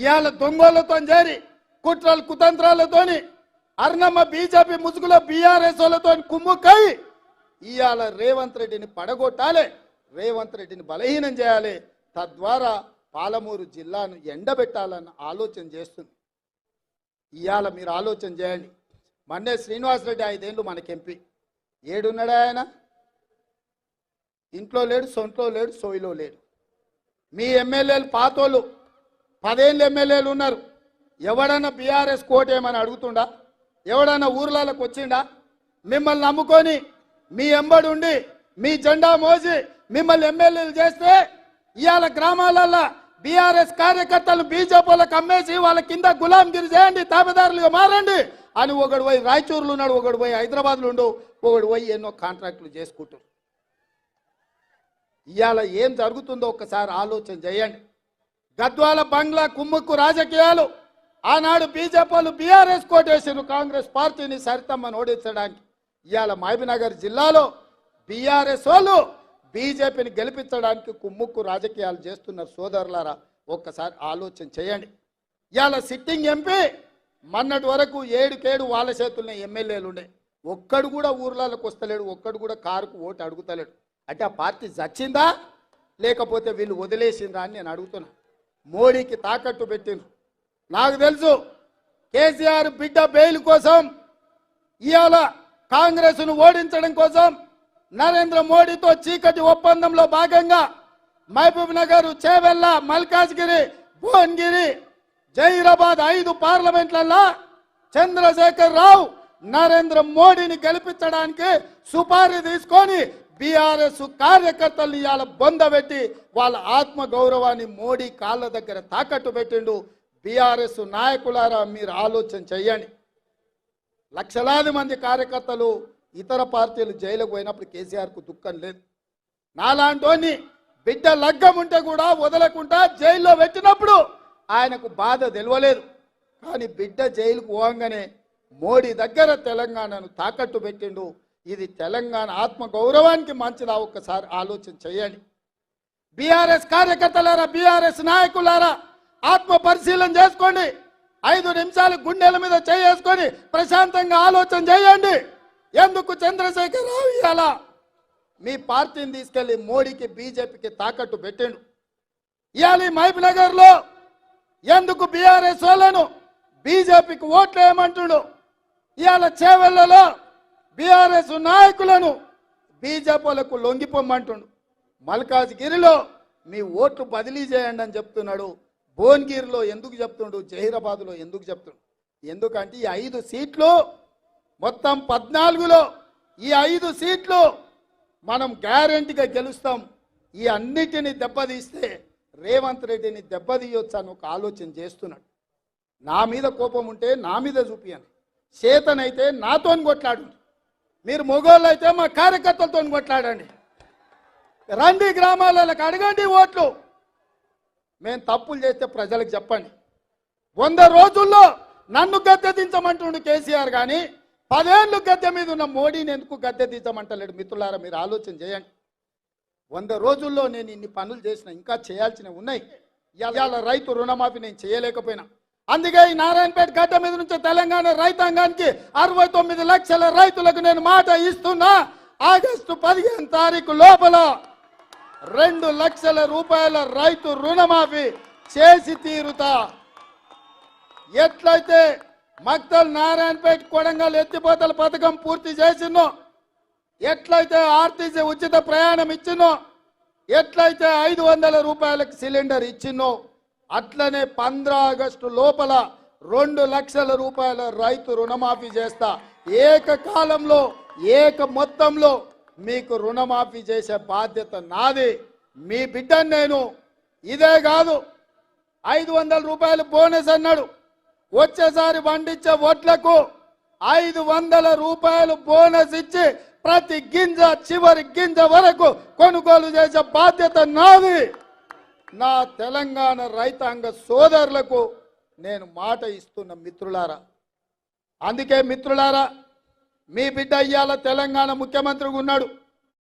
ఇవాళ దొంగలతో చేరి కుట్రలు కుతంత్రాలతోని అర్ణమ్మ బీజేపీ ముసుగులో బీఆర్ఎస్ వాళ్ళతో కుమ్ముకై ఇవాళ రేవంత్ రెడ్డిని పడగొట్టాలి రేవంత్ రెడ్డిని బలహీనం చేయాలి. తద్వారా పాలమూరు జిల్లాను ఎండబెట్టాలన్న ఆలోచన చేస్తుంది. ఇవాళ మీరు ఆలోచన చేయండి. మన్నే శ్రీనివాసరెడ్డి ఐదేళ్ళు మనకి ఎంపీ. ఏడున్నాడా ఆయన? ఇంట్లో లేడు సొంట్లో లేడు సోయిలో లేడు. మీ ఎమ్మెల్యేలు పాతోళ్ళు పదేళ్ళు ఎమ్మెల్యేలు ఉన్నారు. ఎవడన్నా బీఆర్ఎస్ కోటేమని అడుగుతుండా? ఎవడన్నా ఊర్లలోకి వచ్చిండా? మిమ్మల్ని నమ్ముకొని మీ ఎంబడి ఉండి మీ జెండా మోసి మిమ్మల్ని ఎమ్మెల్యేలు చేస్తే ఇవాళ గ్రామాలల్లో బీఆర్ఎస్ కార్యకర్తలు బీజేపీలకు అమ్మేసి వాళ్ళ కింద గులాంగిరి చేయండి తాబేదారులుగా మారండి అని ఒకడు పోయి రాయచూరులో ఉన్నాడు ఒకడు పోయి హైదరాబాద్లో ఉండు ఒకడు పోయి ఎన్నో కాంట్రాక్టులు చేసుకుంటారు ఇవాళ ఏం జరుగుతుందో ఒక్కసారి ఆలోచన చేయండి. గద్వాల బంగ్లా కుమ్ముక్కు రాజకీయాలు. ఆనాడు బీజేపీలు బీఆర్ఎస్ కోటేసారు కాంగ్రెస్ పార్టీని సరితమ్మని ఓడించడానికి. ఇవాళ మహబీనగర్ జిల్లాలో బీఆర్ఎస్ వాళ్ళు బీజేపీని గెలిపించడానికి కుమ్ముక్కు రాజకీయాలు చేస్తున్నారు సోదరులారా. ఒక్కసారి ఆలోచన చేయండి. ఇవాళ సిట్టింగ్ ఎంపీ మొన్నటి వరకు ఏడుకేడు వాళ్ళ చేతుల్లో ఎమ్మెల్యేలు ఉండే. ఒక్కడు కూడా ఊర్లలోకి వస్తలేడు ఒక్కడు కూడా కారుకు ఓటు అడుగుతలేడు. అంటే ఆ పార్టీ చచ్చిందా? లేకపోతే వీళ్ళు వదిలేసిందా అని నేను అడుగుతున్నా. మోడీకి తాకట్టు పెట్టిండ్రు. నాకు తెలుసు కేసీఆర్ బిడ్డ బెయిల్ కోసం ఇవాళ కాంగ్రెస్ను ఓడించడం కోసం నరేంద్ర మోడీతో చీకటి ఒప్పందంలో భాగంగా మహబూబ్ నగర్ చేవెళ్ళ మల్కాజ్గిరి భువన్గిరి జైరాబాద్ ఐదు పార్లమెంట్లలో చంద్రశేఖర్ రావు నరేంద్ర మోడీని గెలిపించడానికి సుపారీ తీసుకొని బీఆర్ఎస్ కార్యకర్తలు ఇవాళ బొందబెట్టి వాళ్ళ ఆత్మ గౌరవాన్ని మోడీ కాళ్ళ దగ్గర తాకట్టు పెట్టిండు. బీఆర్ఎస్ నాయకులారా మీరు ఆలోచన చెయ్యండి. లక్షలాది మంది కార్యకర్తలు ఇతర పార్టీలు జైలుకు పోయినప్పుడు కేసీఆర్కు దుఃఖం లేదు. నాలాంటోని బిడ్డ లగ్గం ఉంటే కూడా వదలకుండా జైల్లో పెట్టినప్పుడు ఆయనకు బాధ తెలియలేదు కానీ బిడ్డ జైలుకు పోగానే మోడీ దగ్గర తెలంగాణను తాకట్టు పెట్టిండు. ఇది తెలంగాణ ఆత్మ గౌరవానికి మంచిదా? ఒక్కసారి ఆలోచన చేయండి. బీఆర్ఎస్ కార్యకర్తలారా బీఆర్ఎస్ నాయకులారా ఆత్మ పరిశీలన చేసుకోండి. ఐదు నిమిషాలు గుండెల మీద చేసుకొని ప్రశాంతంగా ఆలోచన చేయండి. ఎందుకు చంద్రశేఖర్ రావు ఇలా మీ పార్టీని తీసుకెళ్ళి మోడీకి బీజేపీకి తాకట్టు పెట్టిండు. ఇవాళ ఈ మహబూబ్ నగర్లో ఎందుకు బీఆర్ఎస్ వాళ్ళను బీజేపీకి ఓట్లు వేయమంటుడు ఇవాళ చేవెళ్ళలో బీఆర్ఎస్ నాయకులను బీజేపీలకు లొంగిపోమ్మంటుండు మల్కాజ్గిరిలో మీ ఓట్లు బదిలీ చేయండి అని చెప్తున్నాడు. భువనగిరిలో ఎందుకు చెప్తుండు? జహీరాబాద్లో ఎందుకు చెప్తుండు? ఎందుకంటే ఈ ఐదు సీట్లు మొత్తం పద్నాలుగులో ఈ ఐదు సీట్లు మనం గ్యారంటీగా గెలుస్తాం. ఈ అన్నిటిని దెబ్బతీస్తే రేవంత్ రెడ్డిని దెబ్బతీయొచ్చు అని ఒక ఆలోచన చేస్తున్నాడు. నా మీద కోపం ఉంటే నా మీద చూపియను చేతనైతే నాతో కొట్లాడు మీరు మొగోళ్ళు అయితే మా కార్యకర్తలతో కొట్లాడండి రండి గ్రామాలకు అడగండి ఓట్లు. మేము తప్పులు చేస్తే ప్రజలకు చెప్పండి. వంద రోజుల్లో నన్ను గద్దె దించమంటుండు కేసీఆర్ కానీ పదేళ్ళు గద్దె మీద ఉన్న మోడీని ఎందుకు గద్దె దించమంటలేడు మిత్రులారా మీరు ఆలోచన చేయండి. వంద రోజుల్లో నేను ఇన్ని పనులు చేసిన ఇంకా చేయాల్సినవి ఉన్నాయి. ఇవాళ రైతు రుణమాఫీ నేను చేయలేకపోయినా. అందుకే ఈ నారాయణపేట గడ్డ మీద నుంచి తెలంగాణ రైతాంగానికి అరవై తొమ్మిది లక్షల రైతులకు నేను మాట ఇస్తున్నా. ఆగస్టు పదిహేను తారీఖు లోపల రెండు లక్షల రూపాయల రైతు రుణమాఫీ చేసి తీరుతా. ఎట్లయితే మక్తల్ నారాయణపేట కొడంగల్ ఎత్తిపోతల పథకం పూర్తి చేసినో ఎట్లయితే ఆర్టీసీ ఉచిత ప్రయాణం ఇచ్చినో ఎట్లయితే ఐదు వందల రూపాయలకు సిలిండర్ ఇచ్చినో అట్లనే పంద్ర ఆగస్టు లోపల రెండు లక్షల రూపాయల రైతు రుణమాఫీ చేస్తా. ఏకకాలంలో ఏక మొత్తంలో మీకు రుణమాఫీ చేసే బాధ్యత నాది. మీ బిడ్డను నేను ఇదే కాదు ఐదు వందల రూపాయలు బోనస్ అన్నాడు. వచ్చేసారి పండించే వడ్లకు ఐదు వందల రూపాయలు బోనస్ ఇచ్చి ప్రతి గింజ చివరి గింజ వరకు కొనుగోలు చేసే బాధ్యత నాది. నా తెలంగాణ రైతాంగ సోదరులకు నేను మాట ఇస్తున్న మిత్రులారా అందుకే మిత్రులారా మీ బిడ్డ ఇయ్యాల తెలంగాణ ముఖ్యమంత్రిగా ఉన్నాడు.